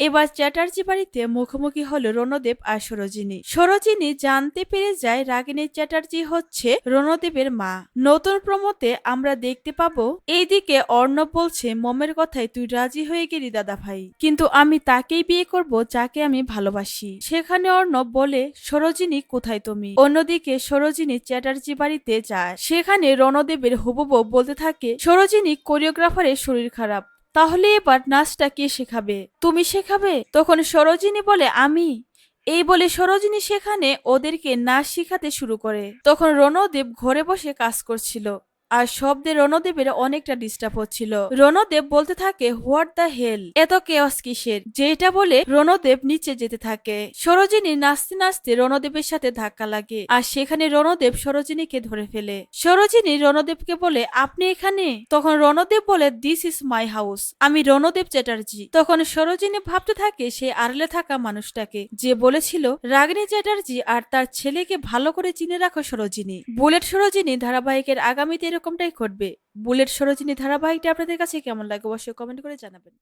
এবার চ্যাটার্জি বাড়িতে মুখোমুখি হলো রণদেব আর সরোজিনী। সরোজিনী জানতে পেরে যায় রাগিনী চ্যাটার্জি হচ্ছে রণদেবের মা। নতুন প্রমোতে আমরা দেখতে পাবো, এইদিকে অর্ণব বলছে, মমের কথায় তুই রাজি হয়ে গেলি দাদা ভাই। কিন্তু আমি তাকেই বিয়ে করব যাকে আমি ভালোবাসি। সেখানে অর্ণব বলে, সরোজিনী, কোথায় তুমি? অন্যদিকে সরোজিনী চ্যাটার্জি বাড়িতে যায়। সেখানে রণদেবের হুবুবু বলতে থাকে, সরোজিনী, কোরিওগ্রাফারের শরীর খারাপ। তাহলে এবার নাচটা কে শেখাবে? তুমি শেখাবে? তখন সরোজিনী বলে, আমি। এই বলে সরোজিনী সেখানে ওদেরকে নাচ শেখাতে শুরু করে। তখন রণদেব ঘরে বসে কাজ করছিল। আর শব্দে রণদেবের অনেকটা ডিস্টার্ব হচ্ছিল। রণদেব বলতে থাকে হোয়াট দ্য হেল এত কেওয়াস কিসের? যেটা বলে রণদেব নিচে যেতে থাকে। সরোজিনী নাচতে নাচতে রণদেবের সাথে ধাক্কা লাগে আর সেখানে রণদেব সরোজিনীকে ধরে ফেলে। সরোজিনী রণদেবকে বলে, আপনি এখানে? তখন রণদেব বলে দিস ইজ মাই হাউস আমি রণদেব চ্যাটার্জি। তখন সরোজিনী ভাবতে থাকে, সে আড়লে থাকা মানুষটাকে। যে বলেছিল রাগিনী চ্যাটার্জি আর তার ছেলেকে ভালো করে চিনে রাখো সরোজিনী। বুলেট সরোজিনী ধারাবাহিকের আগামীতে এরকমটাই ঘটবে। বুলেট সরোজিনী ধারাবাহিকটা আপনাদের কাছে কেমন লাগে অবশ্যই কমেন্ট করে জানাবেন।